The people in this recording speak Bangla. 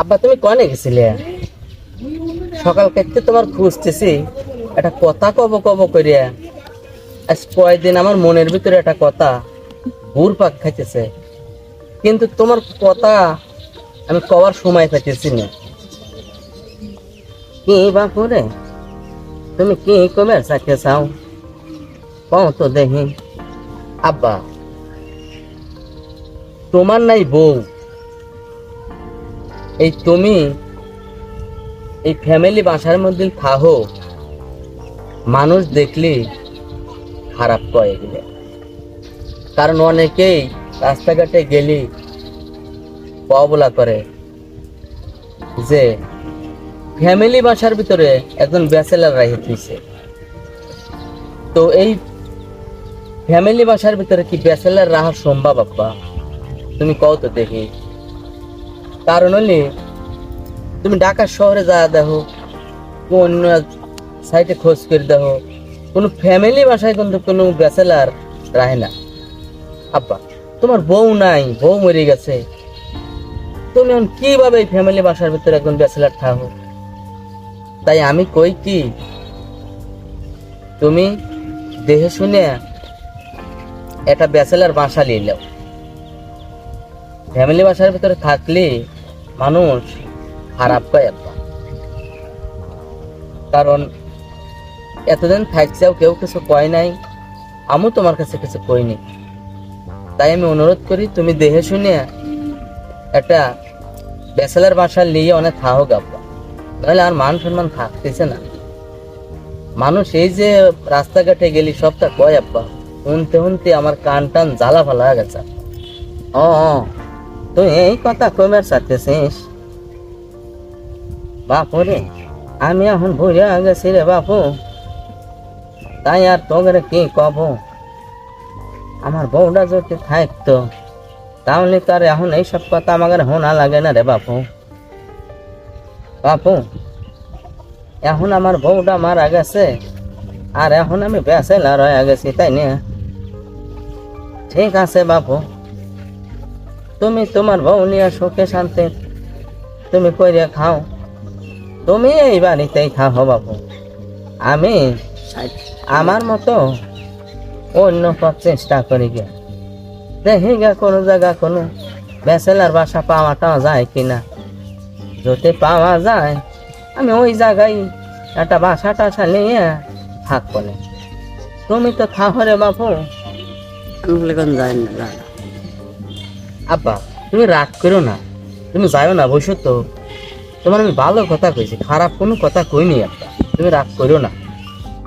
আব্বা, তুমি কনে গেছিলে? সকাল কাটতে তোমার খুঁজতেছি, একটা কথা কব কব করিয়া আজ কয়দিন আমার মনের ভিতরে একটা কথা ঘুর পাক খাইতেছে। কিন্তু তোমার কথা আমি কবার সময় পাইতেছি না। কি বাপুরে তুমি কি কবে চাইতে চাও? কও তো দেখি। আব্বা, তোমার নাই বউ। এই তুমি এই ফ্যামিলি বাসার মধ্যে থাহো। মানুষ দেখলে খারাপ কয়ে গেলে কারণ অনেকেই রাস্তাঘাটে গেলি বলা করে যে ফ্যামিলি বাসার ভিতরে একজন ব্যাচেলার রাহি তুইছে তো এই ফ্যামিলি বাসার ভিতরে কি ব্যাচেলার রাহা সম্ভব আব্বা? তুমি কও তো দেখি। কারণ হলে, তুমি ঢাকা শহরে যা দেখো, অন্য সাইটে খোঁজ করে দেখো, কোনো ফ্যামিলি বাসায় কিন্তু কোনো ব্যাচেলার রাহে না। আব্বা, তোমার বউ নাই, বউ মরে গেছে। তুমি এখন কীভাবে এই ফ্যামিলি বাসার ভিতরে একজন ব্যাচেলার থাকো? তাই আমি কই কি, তুমি দেখে শুনে একটা ব্যাচেলার বাসা নিয়ে নাও। ফ্যামিলি বাসার ভিতরে থাকলে মানুষ খারাপ পায় আব্বা। কারণ এতদিন থাকছেও কেউ কিছু কয় নাই আমিও তোমার কাছে কিছু কইনি। তাই আমি অনুরোধ করি তুমি দেখে শুনে একটা ব্যাচেলার বাসা নিয়ে অনেক থাকো আব্বা। নাহলে আর মান সম্মান থাকতেছে না। মানুষ এই যে রাস্তাঘাটে গেলি সবটা কয় আব্বা শুনতে শুনতে আমার কান টান জ্বালা ফালা গেছে ও, তুই এই কথা কমের চাচ্ছিস বাপু রে আমি এখন ভুলে গেছি রে বাপু। তাই আর তোকে কি কব? আমার বউটা যদি থাকতো তাহলে তার এখন এইসব কথা আমাদের হোনা লাগে না রে বাপু। বাপু, এখন আমার বউটা মারা গেছে, আর এখন আমি বেসেলার হয়ে গেছি, তাই না? ঠিক আছে বাপু। তুমি তোমার বউ নিয়ে সুখে শান্তি তুমি কইরে খাও। তুমি এই বাড়িতেই খাও বাবু। আমি আমার মতো অন্য পথ চেষ্টা করি গে। দেখি গে কোনো জায়গা কোনো ব্যাচেলার বাসা পাওয়াটা যায় কিনা। যদি পাওয়া যায় আমি ওই জায়গায় একটা বাসা টাসা নিয়ে থাকব না। তুমি তো থাকো রে বাপু আমি বলে কোন যাই না। আব্বা, তুমি রাগ করো না। তুমি যাও না, বসো তো। তোমার আমি ভালো কথা কইছি, খারাপ কোনো কথা কইনি আব্বা। তুমি রাগ করো না।